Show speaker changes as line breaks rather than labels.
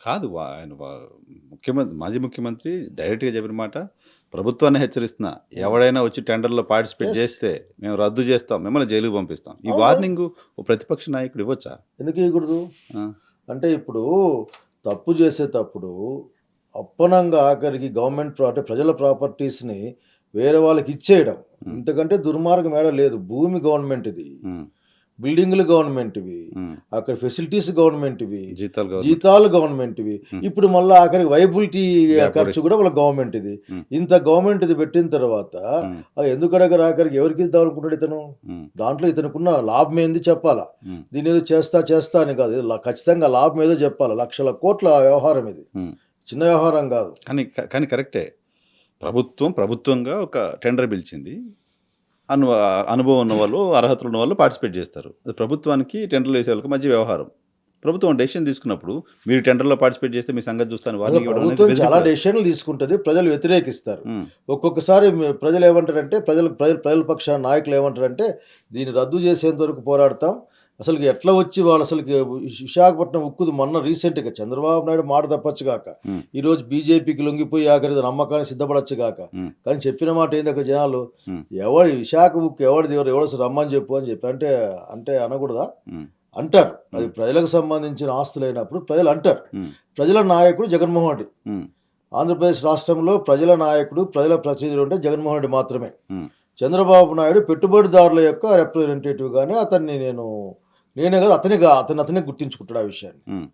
కాదు వా- ఆయన వా- ముఖ్యమంత్రి మాజీ ముఖ్యమంత్రి డైరెక్ట్గా చెప్పిన మాట ప్రభుత్వాన్ని హెచ్చరిస్తున్నా ఎవడైనా వచ్చి టెండర్లో పార్టిసిపేట్. చేస్తే మేము రద్దు చేస్తాం మిమ్మల్ని జైలుకు పంపిస్తాం. ఈ
అవును.
వార్నింగ్ ఓ ప్రతిపక్ష నాయకుడు ఇవ్వచ్చా?
ఎందుకు ఇవ్వకూడదు
ఆ,
అంటే ఇప్పుడు తప్పు చేసేటప్పుడు అప్పనంగా ఆఖరికి గవర్నమెంట్ ప్రా- అంటే ప్రజల ప్రాపర్టీస్ని వేరే వాళ్ళకి ఇచ్చేయడం. ఇంతకంటే దుర్మార్గం ఏడ లేదు. భూమి గవర్నమెంట్ ఇది. బిల్డింగ్లు గవర్నమెంట్ ఇవి
ఉమ్,
అక్కడ ఫెసిలిటీస్ గవర్నమెంట్ ఇవి
జీతాలు కావాలి
జీతాలు గవర్నమెంట్ ఇవి ఇప్పుడు మళ్ళీ ఆఖరికి వైబిలిటీ ఖర్చు కూడా వాళ్ళ గవర్నమెంట్ ఇది
Hmm.
ఇంత గవర్నమెంట్ ఇది పెట్టిన తర్వాత ఎందుకు అడగరు ఆఖరికి ఎవరికి ఇద్దాం అనుకుంటాడు ఇతను? దాంట్లో ఇతనుకున్న లాభం ఏంది చెప్పాలా? దీని ఏదో చేస్తా చేస్తా అని కాదు. ఖచ్చితంగా లాభం ఏదో చెప్పాలి? లక్షల కోట్ల వ్యవహారం ఇది. చిన్న వ్యవహారం కాదు.
కానీ కానీ కరెక్టే. ప్రభుత్వం ప్రభుత్వంగా ఒక టెండర్ పిలిచింది. అను అనుభవం ఉన్న వాళ్ళు అర్హతలు ఉన్న వాళ్ళు పార్టిసిపేట్ చేస్తారు. అది ప్రభుత్వానికి టెండర్లు వేసే వాళ్ళకి మధ్య వ్యవహారం. ప్రభుత్వం డెసిషన్ తీసుకున్నప్పుడు మీరు టెండర్లో పార్టిసిపేట్ చేస్తే మీ సంగతి చూస్తాను అనేది
ప్రభుత్వం చాలా. డెసిషన్లు తీసుకుంటుంది ప్రజలు వ్యతిరేకిస్తారు. ఒక్కొక్కసారి ప్రజలు ఏమంటారంటే ప్రజలు ప్రజల ప్రజల పక్ష నాయకులు ఏమంటారంటే దీన్ని రద్దు చేసేంత వరకు పోరాడతాం అసలు ఎట్లా వచ్చి వాళ్ళు అసలు విశాఖపట్నం ఉక్కుది మొన్న రీసెంట్గా చంద్రబాబు నాయుడు మాట తప్పచ్చు కాక. ఈరోజు బీజేపీకి లొంగిపోయి ఆఖరి నమ్మకానికి సిద్ధపడచ్చు కాక. కానీ చెప్పిన మాట ఏంది అక్కడ జనాలు? ఎవడి విశాఖ ఉక్కు ఎవరిది ఎవరు ఎవరు రమ్మని చెప్పు అని చెప్పి అంటే అంటే అనకూడదా? అంటారు. అది ప్రజలకు సంబంధించిన ఆస్తులు అయినప్పుడు ప్రజలు అంటారు. ప్రజల నాయకుడు జగన్మోహన్ రెడ్డి. ఆంధ్రప్రదేశ్ రాష్ట్రంలో ప్రజల నాయకుడు ప్రజల ప్రతినిధులు అంటే జగన్మోహన్ రెడ్డి మాత్రమే. చంద్రబాబు నాయుడు పెట్టుబడిదారుల యొక్క రిప్రజెంటేటివ్గానే అతన్ని నేను నేనే కదా అతనే అతను అతనే గుర్తించుకుంటాడు ఆ విషయాన్ని.